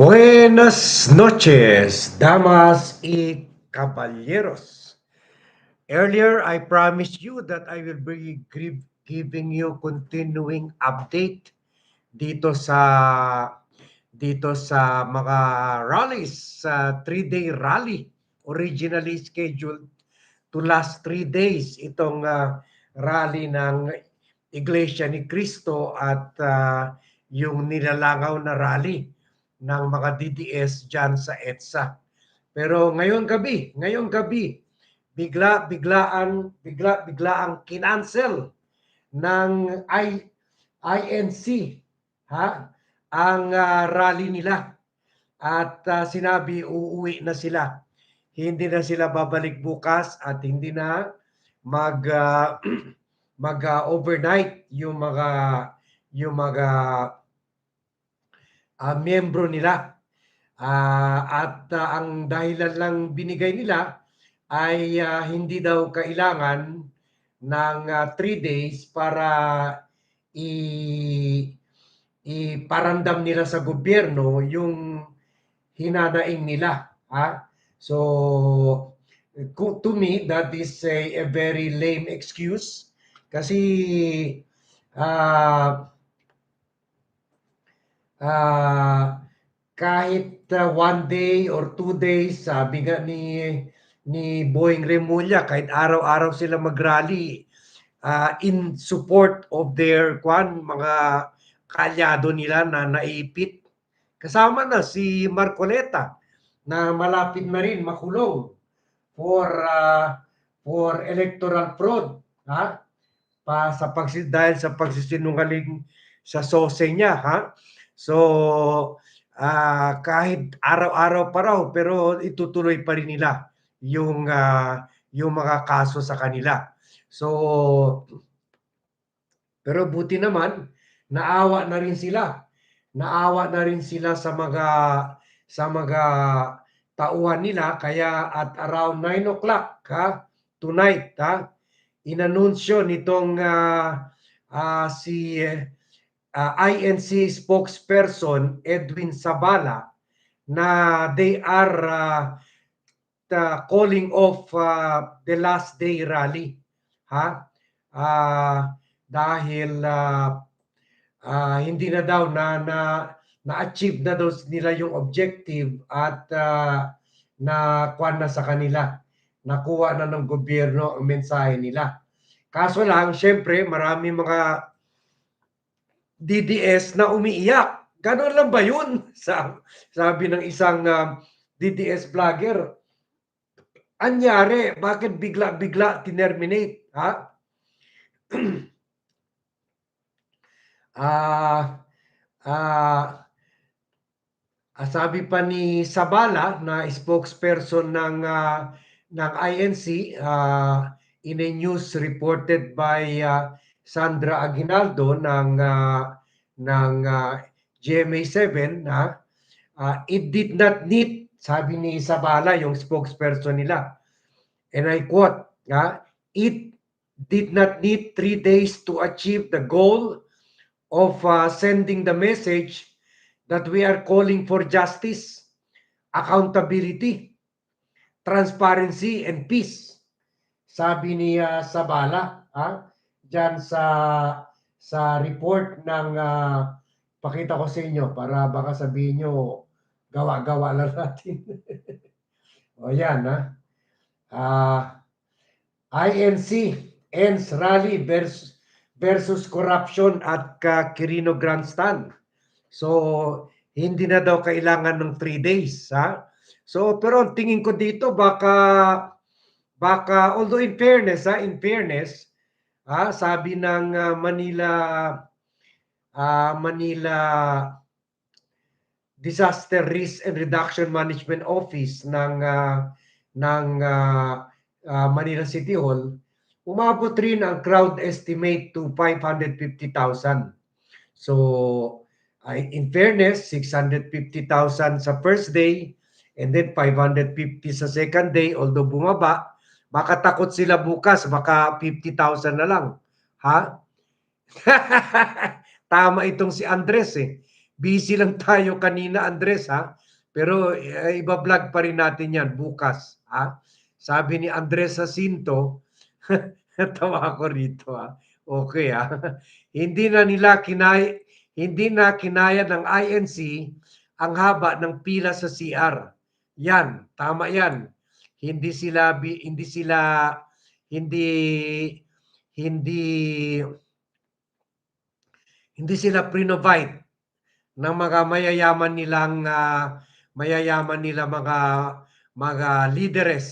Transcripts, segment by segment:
Buenas noches, damas y caballeros. Earlier, I promised you that I will be gi- giving you continuing update dito sa dito sa mga rallies, sa three-day rally originally scheduled to last three days itong ah, rally ng Iglesia ni Cristo at ah, yung nilalangaw na rally ng mga DDS dyan sa EDSA. Pero ngayon gabi, ngayon gabi, bigla biglaan bigla biglaang kinancel ng I, INC ha? Ang ah, rally nila. At ah, sinabi uuwi na sila. Hindi na sila babalik bukas at hindi na mag ah, mag ah, overnight yung mga yung mga ah, miyembro nila. Ah, at ah, ang dahilan lang binigay nila ay ah, hindi daw kailangan ng 3 days para i iparandam nila sa gobyerno yung hinanaing nila ha? So to me that is a, a very lame excuse kasi ah ah kahit uh, one day or two days, sabi nga ni ni Boying Remulla, kahit araw-araw sila mag-rally uh, in support of their kwan, mga kalyado nila na naipit. Kasama na si Marcoleta na malapit na rin makulong for uh, for electoral fraud ha? Pa sa pagsi dahil sa pagsisinungaling sa sose niya ha? So ah, kahit araw-araw pa raw pero itutuloy pa rin nila yung ah, yung mga kaso sa kanila. So pero buti naman naawa na rin sila. Naawa na rin sila sa mga sa mga tauhan nila kaya at around 9 o'clock ha, tonight ha, inanunsyo nitong ah, ah, si uh, INC spokesperson Edwin Sabala na they are uh, the calling off uh, the last day rally ha Ah, dahil uh, ah, hindi na daw na na na-achieve na daw nila yung objective at uh, na kwan na sa kanila nakuha na ng gobyerno ang mensahe nila kaso lang syempre marami mga DDS na umiiyak. Ganon lang ba yun? Sa, sabi ng isang um, DDS vlogger. Anyari, bakit bigla-bigla tinerminate? Ha? Ah, ah, ah, sabi pa ni Sabala na spokesperson ng ah, ng INC ah, in a news reported by ah, Sandra Aguinaldo ng ah, ng ah, GMA7 na ah, it did not need sabi ni Sabala yung spokesperson nila. And I quote ah, it did not need three days to achieve the goal of ah, sending the message that we are calling for justice accountability transparency and peace. Sabi ni ah, Sabala ha diyan sa sa report ng ah, pakita ko sa inyo para baka sabihin nyo gawa-gawa lang natin. o yan ha. Ah, INC ends rally versus, versus corruption at ka Quirino Grandstand. So hindi na daw kailangan ng 3 days ha. So pero tingin ko dito baka baka although in fairness ha, in fairness Ah, sabi ng ah, Manila ah, Manila Disaster Risk and Reduction Management Office ng ah, ng ah, ah, Manila City Hall, umabot rin ang crowd estimate to 550,000. So, ay in fairness, 650,000 sa first day and then 550 sa second day although bumaba, baka takot sila bukas, baka 50,000 na lang. Ha? Tama itong si Andres eh. Busy lang tayo kanina Andres ha. Pero eh, iba-vlog pa rin natin yan bukas. Ha? Sabi ni Andres Jacinto, tawa ako rito ha. Okay ha. hindi na nila kinaya, hindi na kinaya ng INC ang haba ng pila sa CR. Yan, tama yan. Hindi sila hindi sila hindi hindi hindi sila pre-provide ng mga mayayaman nilang ah, mayayaman nila mga mga leaders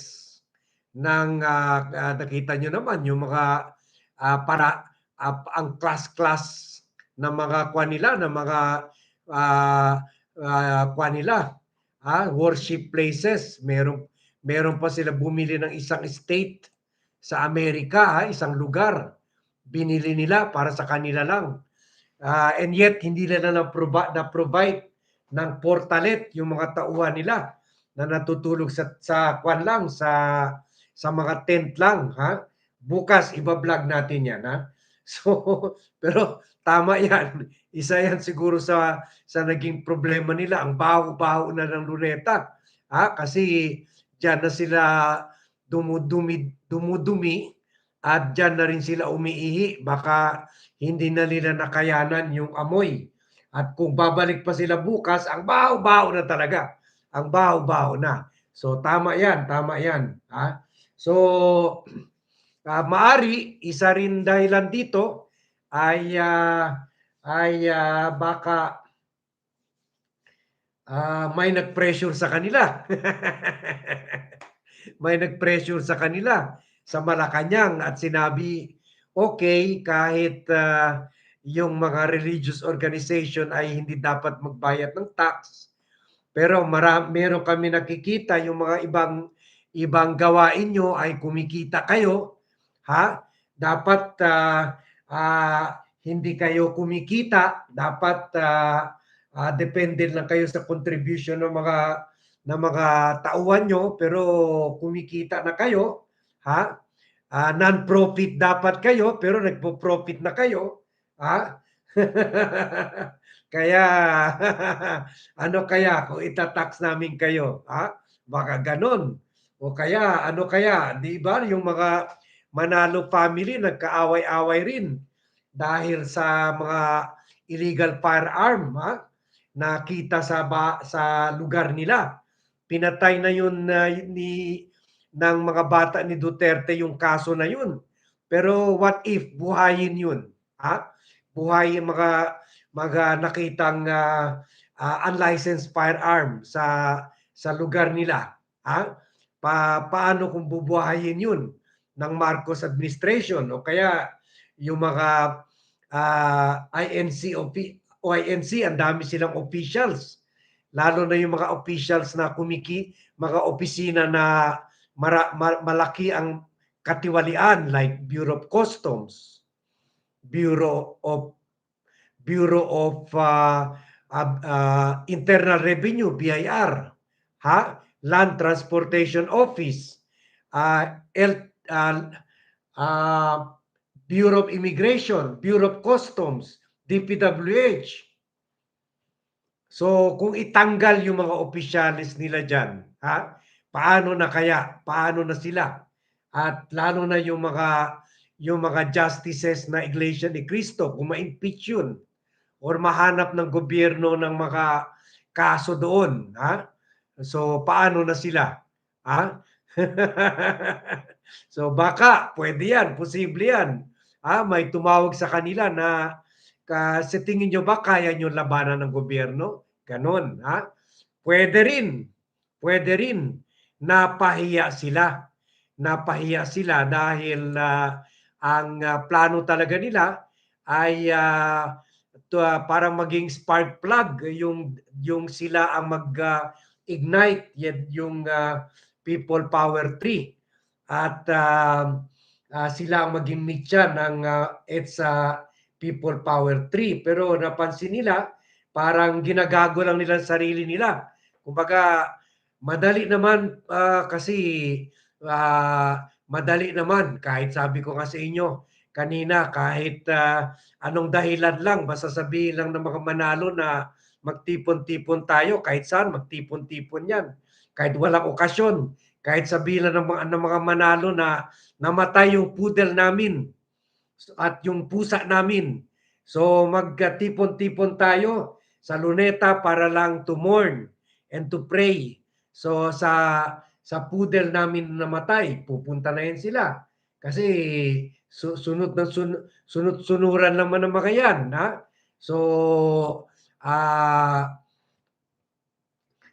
ng ah, nakita nyo naman yung mga ah, para ah, ang class-class ng mga kwan nila, ng mga ah, ah, kwan nila, ah, worship places. Meron meron pa sila bumili ng isang state sa Amerika, ah, isang lugar. Binili nila para sa kanila lang. Ah, and yet hindi nila na provide na ng portalet yung mga tauhan nila na natutulog sa sa kwan lang sa sa mga tent lang ha? Bukas iba-vlog natin yan ha? So pero tama yan. Isa yan siguro sa sa naging problema nila ang baho-baho na ng luneta ha? Kasi diyan na sila dumudumi dumudumi at diyan na rin sila umiihi baka hindi na nila nakayanan yung amoy. At kung babalik pa sila bukas, ang baho-baho na talaga. Ang baho-baho na. So tama yan, tama yan. Ha? So ah, maari, isa rin dahilan dito ay ah, ay ah, baka ah, may nag-pressure sa kanila. may nag-pressure sa kanila sa Malacanang at sinabi okay kahit ah, yung mga religious organization ay hindi dapat magbayad ng tax pero mara, meron kami nakikita yung mga ibang ibang gawain nyo ay kumikita kayo ha? Dapat ah, ah, hindi kayo kumikita. Dapat ah, ah, depende lang kayo sa contribution ng mga ng mga tauhan nyo pero kumikita na kayo ha Ah, non-profit dapat kayo pero nagpo-profit na kayo. Ha? kaya ano kaya kung itatax namin kayo? Ha? Baka ganon. O kaya ano kaya, 'di ba? Yung mga Manalo family nagkaaway-away rin dahil sa mga illegal firearm, ha? Nakita sa ba, sa lugar nila. Pinatay na yun uh, ni ng mga bata ni Duterte yung kaso na yun. Pero what if buhayin yun? Ha? Buhayin mga mga nakitang uh, uh, unlicensed firearm sa sa lugar nila. Ha? Pa, paano kung bubuhayin yun ng Marcos administration o kaya yung mga uh, INC o INC ang dami silang officials lalo na yung mga officials na kumiki mga opisina na mara, ma, malaki ang katiwalian like Bureau of Customs, Bureau of Bureau of uh, uh, uh, Internal Revenue BIR, ha? Land Transportation Office, uh, L, uh, uh, Bureau of Immigration, Bureau of Customs, DPWH. So kung itanggal yung mga opisyalis nila diyan, ha? Paano na kaya? Paano na sila? At lalo na yung mga yung mga justices na Iglesia ni Cristo, kung yun or mahanap ng gobyerno ng mga kaso doon, ha? So paano na sila? Ha? so baka pwede yan, posible yan. Ha? May tumawag sa kanila na ka, sa tingin nyo ba kaya nyo labanan ng gobyerno? Ganon, ha? Pwede rin. Pwede rin napahiya sila. Napahiya sila dahil uh, ang uh, plano talaga nila ay uh, to, uh, parang maging spark plug yung yung sila ang mag uh, ignite yung uh, people power tree at um, ah, sila ang maging mitya ng ah, EDSA People Power 3. Pero napansin nila, parang ginagago lang nila sarili nila. Kumbaga, madali naman ah, kasi ah, madali naman kahit sabi ko nga sa inyo kanina kahit ah, anong dahilan lang basta sabihin lang ng mga manalo na magtipon-tipon tayo kahit saan magtipon-tipon yan. Kahit walang okasyon kahit sabihin lang ng mga, ng mga manalo na namatay yung poodle namin at yung pusa namin. So magtipon-tipon tayo sa luneta para lang to mourn and to pray so sa sa poodle namin na namatay pupunta na yan sila. Kasi su- sunod na sun- sunod sunuran naman ng mga yan ha? So ah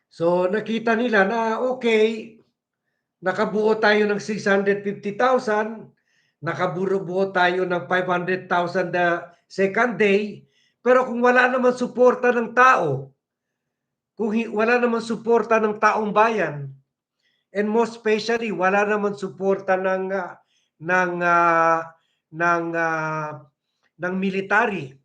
so nakita nila na okay nakabuo tayo ng 650,000 nakabuo tayo ng 500,000 the second day. Pero kung wala naman suporta ng tao kung wala naman suporta ng taong bayan and most especially wala naman suporta ng ah, ng ah, ng ah, ng military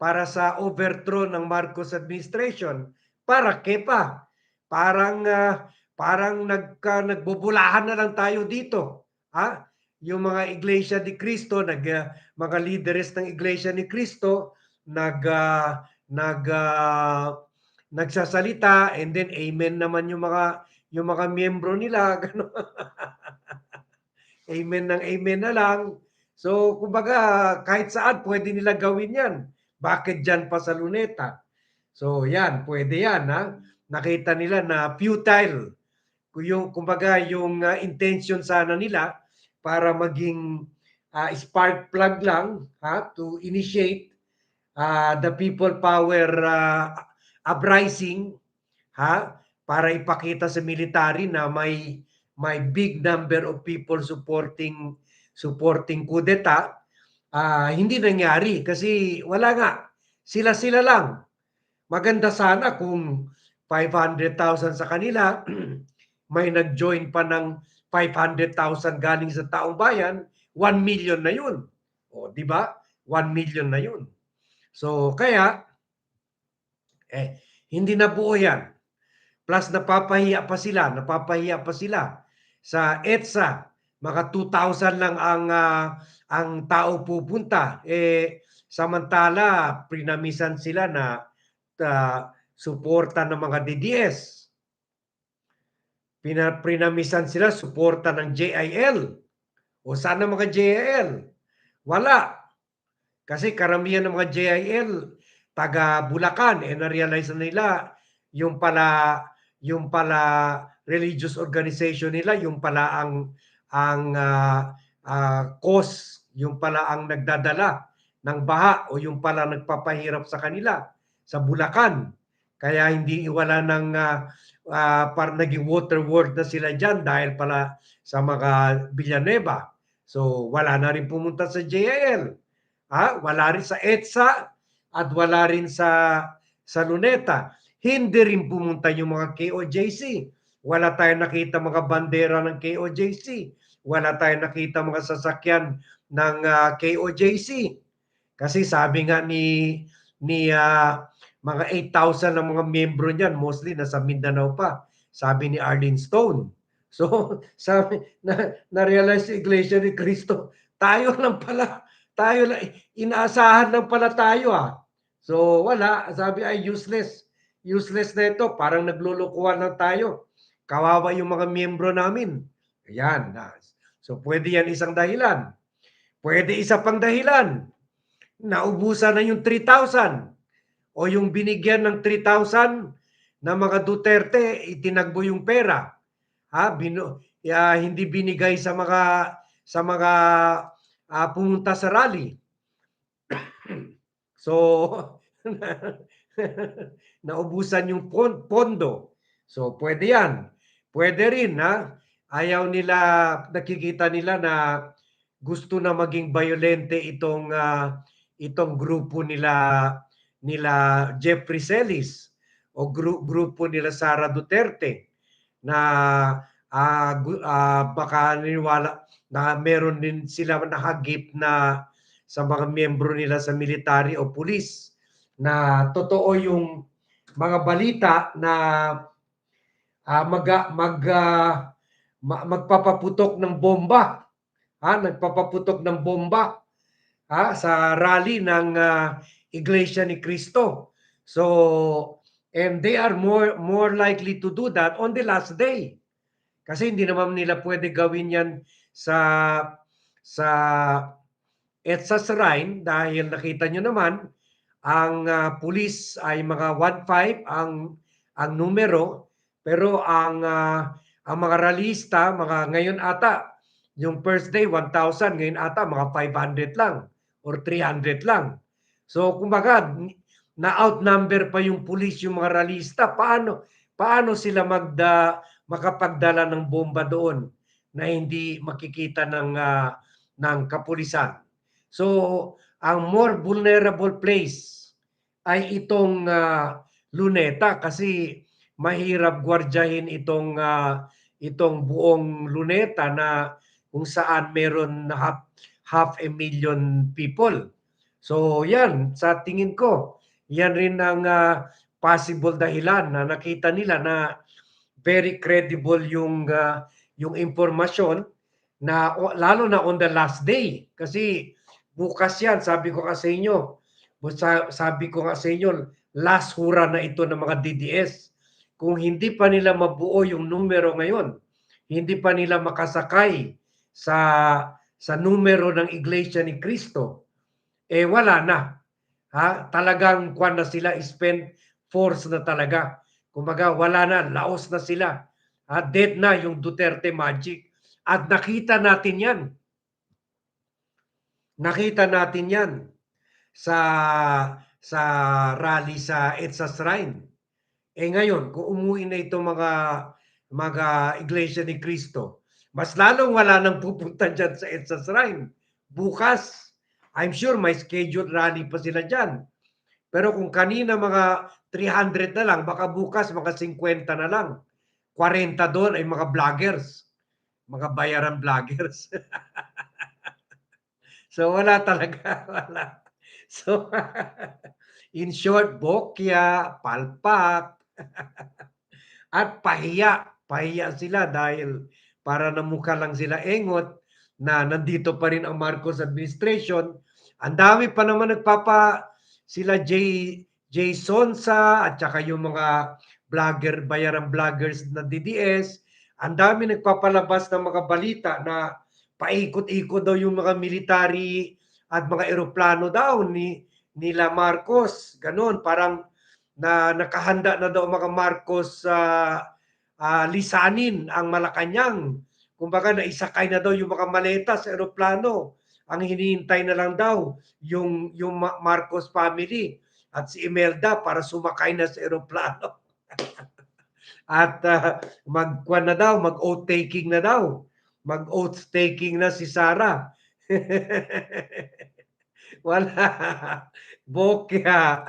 para sa overthrow ng Marcos administration para ke pa. Parang ah, parang nagka nagbubulahan na lang tayo dito ha? Yung mga iglesia ni Cristo nag ah, mga leaders ng iglesia ni Cristo nag ah, nag ah, nagsasalita and then amen naman yung mga yung mga miyembro nila gano amen ng amen na lang. So kumbaga kahit saan pwede nila gawin yan. Bakit dyan pa sa luneta? So yan pwede yan ha? Nakita nila na futile. Yung kumbaga yung ah, intention sana nila para maging ah, spark plug lang ha? To initiate ah, the people power ah, uprising ha para ipakita sa military na may may big number of people supporting supporting kudeta ah, hindi nangyari kasi wala nga. Sila sila lang. Maganda sana kung 500,000 sa kanila may nag-join pa ng 500,000 galing sa taong bayan 1 million na yun. O di ba? 1 million na yun. So kaya eh hindi na buo yan. Plus napapahiya pa sila napapahiya pa sila. Sa EDSA mga 2,000 lang ang ah, ang tao pupunta. Eh samantala prinamisan sila na ah, suporta ng mga DDS Pina, prinamisan sila suporta ng JIL o sana mga JIL wala. Kasi karamihan ng mga JIL taga Bulacan eh na-realize na nila yung pala yung pala religious organization nila yung pala ang ang ah, ah, cause yung pala ang nagdadala ng baha o yung pala nagpapahirap sa kanila sa Bulacan. Kaya hindi wala ng ah, ah, par naging water world na sila diyan dahil pala sa mga Villanueva. So wala na rin pumunta sa JIL ha wala rin sa EDSA at wala rin sa sa Luneta. Hindi rin pumunta yung mga KOJC wala tayong nakita mga bandera ng KOJC wala tayong nakita mga sasakyan ng ah, KOJC kasi sabi nga ni ni ah, mga 8,000 ng mga miyembro niyan mostly nasa Mindanao pa. Sabi ni Arlene Stone. So sabi na na-realize si Iglesia ni Cristo tayo lang pala tayo lang inaasahan lang pala tayo ah. So wala. Sabi ay useless. Useless na ito. Parang naglulukuhan lang tayo. Kawawa yung mga miyembro namin. Ayan ah. so pwede yan isang dahilan. Pwede isa pang dahilan. Naubusan na yung 3,000 o yung binigyan ng 3,000 na mga Duterte itinagbo yung pera. Ha? Bino, ya, hindi binigay sa mga sa mga ah, pumunta sa rally. So naubusan yung pon- pondo. So pwede yan. Pwede rin ha? Ayaw nila nakikita nila na gusto na maging violente itong ah, itong grupo nila nila Jeffrey Celis o gru- grupo nila Sara Duterte na gu- ah, baka niniwala na meron din sila nahagip na sa mga miyembro nila sa military o pulis na totoo yung mga balita na ah, mag mag ah, ma- magpapaputok ng bomba. Ha nagpapaputok ng bomba ha sa rally ng ah, Iglesia ni Cristo. So and they are more more likely to do that on the last day. Kasi hindi naman nila pwede gawin yan sa sa EDSA Shrine dahil nakita nyo naman ang ah, pulis ay mga 1.5 ang ang numero. Pero ang ah, ang mga ralista mga ngayon ata yung first day 1,000 ngayon ata mga 500 lang or 300 lang. So kumbaga na outnumber pa yung pulis yung mga ralista. Paano paano sila magda makapagdala ng bomba doon na hindi makikita ng ah, ng kapulisan. So ang more vulnerable place ay itong ah, Luneta kasi mahirap gwardyahin itong ah, itong buong Luneta na kung saan meron half, half a million people. So yan, sa tingin ko, yan rin ang ah, possible dahilan na nakita nila na very credible yung ah, yung impormasyon na lalo na on the last day. Kasi bukas yan sabi ko nga sa inyo. Sabi ko nga sa inyo last hura na ito ng mga DDS kung hindi pa nila mabuo yung numero ngayon hindi pa nila makasakay sa sa numero ng Iglesia ni Cristo eh wala na. Ha? Talagang kwan na sila spend force na talaga. Kumbaga wala na laos na sila ha dead na yung Duterte magic. At nakita natin yan. Nakita natin yan sa sa rally sa EDSA Shrine. Eh ngayon kung umuwi na itong mga mga Iglesia ni Cristo mas lalong wala nang pupunta dyan sa EDSA Shrine. Bukas I'm sure may scheduled rally pa sila dyan. Pero kung kanina mga 300 na lang, baka bukas mga 50 na lang. 40 doon ay mga vloggers. Mga bayaran vloggers. so wala talaga. Wala. So in short, bokya, palpak, at pahiya. Pahiya sila dahil para namukha lang sila engot na nandito pa rin ang Marcos administration. Ang dami pa naman nagpapa sila Jay Jay Sonsa at saka yung mga vlogger, bayarang vloggers na DDS, ang dami nagpapalabas ng mga balita na paikot-ikot daw yung mga military at mga eroplano daw ni nila Marcos. Ganon, parang na nakahanda na daw mga Marcos sa ah, lisanin ang Malacanang. Kumbaga naisakay na daw yung mga maleta sa eroplano. Ang hinihintay na lang daw yung yung Ma- Marcos family at si Imelda para sumakay na sa eroplano. at uh, magkuan na daw, mag-oath taking na daw. Mag-oath taking na si Sara. Wala. Bokya.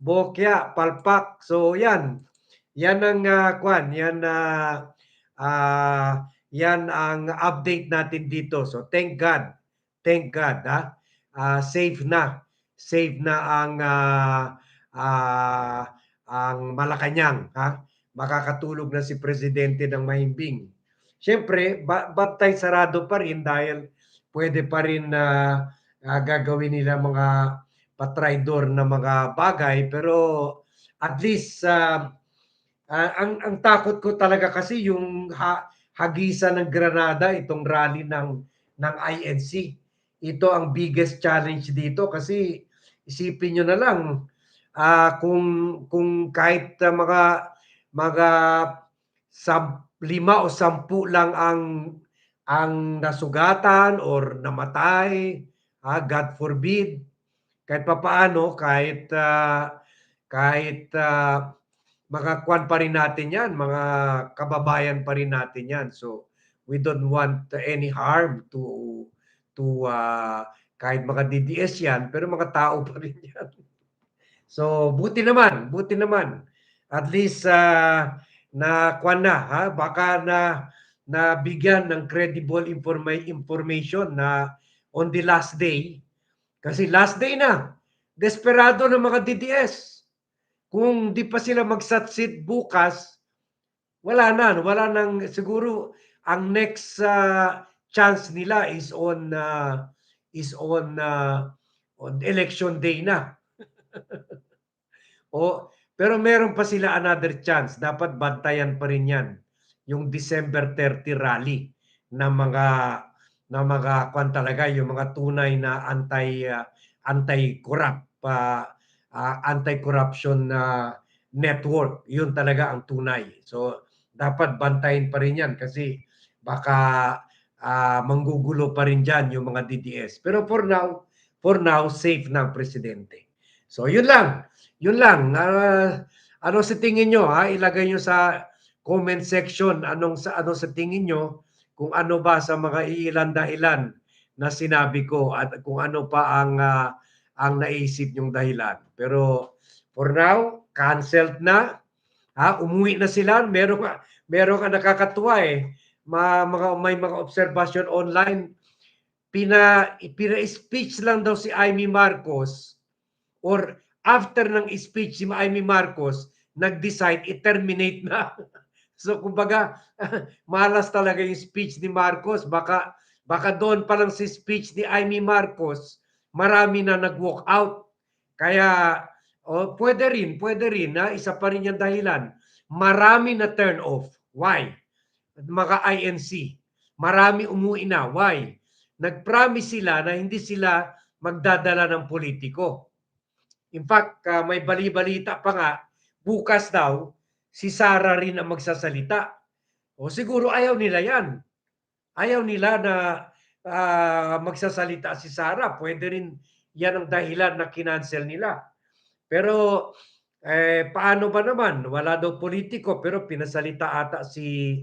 Bokya, palpak. So yan. Yan ang uh, kwan, yan uh, uh, yan ang update natin dito. So thank God. Thank God, ha. Ah, safe na. Safe na ang ah, ah, ang Malacanang, ha. Makakatulog na si presidente ng mahimbing. Siyempre, ba- baptized sarado pa rin dahil pwede pa rin na ah, gagawin nila mga patraidor na mga bagay pero at least ah, ah, ang ang takot ko talaga kasi yung ha, hagisan ng Granada itong rally ng ng INC. Ito ang biggest challenge dito kasi isipin nyo na lang ah, kung kung kahit ah, mga mga sab, lima o sampu lang ang ang nasugatan or namatay, ah, God forbid, kahit papaano, kahit ah, kahit ah, mga kwan pa rin natin yan, mga kababayan pa rin natin yan. So, we don't want any harm to to ah, kahit mga DDS yan, pero mga tao pa rin yan. So, buti naman, buti naman. At least ah, na kwan na, ha? baka na na bigyan ng credible informa- information na on the last day, kasi last day na, desperado ng mga DDS. Kung di pa sila magsatsit bukas, wala na, wala nang siguro ang next uh, chance nila is on uh, is on uh, on election day na. o pero meron pa sila another chance. Dapat bantayan pa rin 'yan. Yung December 30 rally na mga na mga kwan talaga yung mga tunay na anti uh, anti-corrupt uh, uh, anti-corruption uh, network. Yun talaga ang tunay. So dapat bantayin pa rin 'yan kasi baka uh, manggugulo pa rin diyan yung mga DDS. Pero for now, for now safe na ang presidente. So yun lang. Yun lang. Uh, ano sa tingin nyo? Ha? Ilagay nyo sa comment section anong sa ano sa tingin nyo kung ano ba sa mga ilan dahilan na sinabi ko at kung ano pa ang uh, ang naisip nyong dahilan. Pero for now, canceled na. Ha, umuwi na sila. Meron ka meron ka nakakatuwa eh. Ma, mga may mga observation online pina pina-speech lang daw si Amy Marcos or after ng speech si Amy Marcos, nag-decide i-terminate na. so kumbaga, malas talaga yung speech ni Marcos. Baka baka doon pa lang si speech ni Amy Marcos, marami na nag-walk out. Kaya oh, pwede rin, pwede rin na isa pa rin yung dahilan. Marami na turn off. Why? Mga INC. Marami umuwi na. Why? Nag-promise sila na hindi sila magdadala ng politiko. In fact, uh, may bali-balita pa nga, bukas daw, si Sara rin ang magsasalita. O siguro ayaw nila yan. Ayaw nila na uh, magsasalita si Sara. Pwede rin yan ang dahilan na kinancel nila. Pero eh, paano ba naman? Wala daw politiko pero pinasalita ata si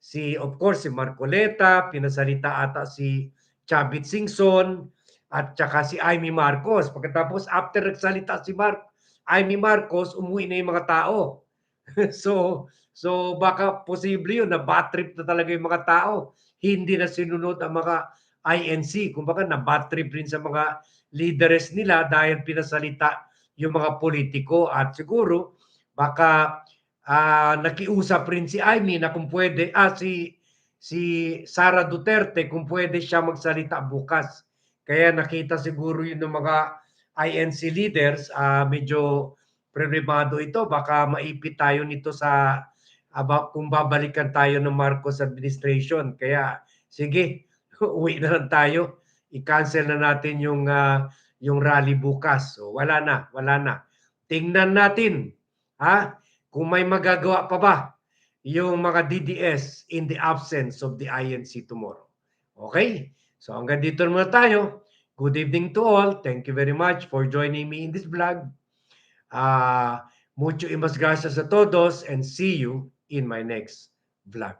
si of course si Marcoleta, pinasalita ata si Chavit Singson, at saka si Amy Marcos. Pagkatapos after nagsalita si Mark, Amy Marcos, umuwi na yung mga tao. so, so baka posible yun na bad trip na talaga yung mga tao. Hindi na sinunod ang mga INC. Kung baka na bad trip rin sa mga leaders nila dahil pinasalita yung mga politiko at siguro baka uh, nakiusap rin si Amy na kung pwede, ah si si Sara Duterte kung pwede siya magsalita bukas kaya nakita siguro yun ng mga INC leaders, uh, medyo preribado ito. Baka maipit tayo nito sa uh, kung babalikan tayo ng Marcos administration. Kaya sige, uwi na lang tayo. I-cancel na natin yung uh, yung rally bukas. So wala na, wala na. Tingnan natin ha kung may magagawa pa ba yung mga DDS in the absence of the INC tomorrow. Okay? So hanggang dito muna tayo. Good evening to all. Thank you very much for joining me in this vlog. Uh, mucho imas gracias a todos and see you in my next vlog.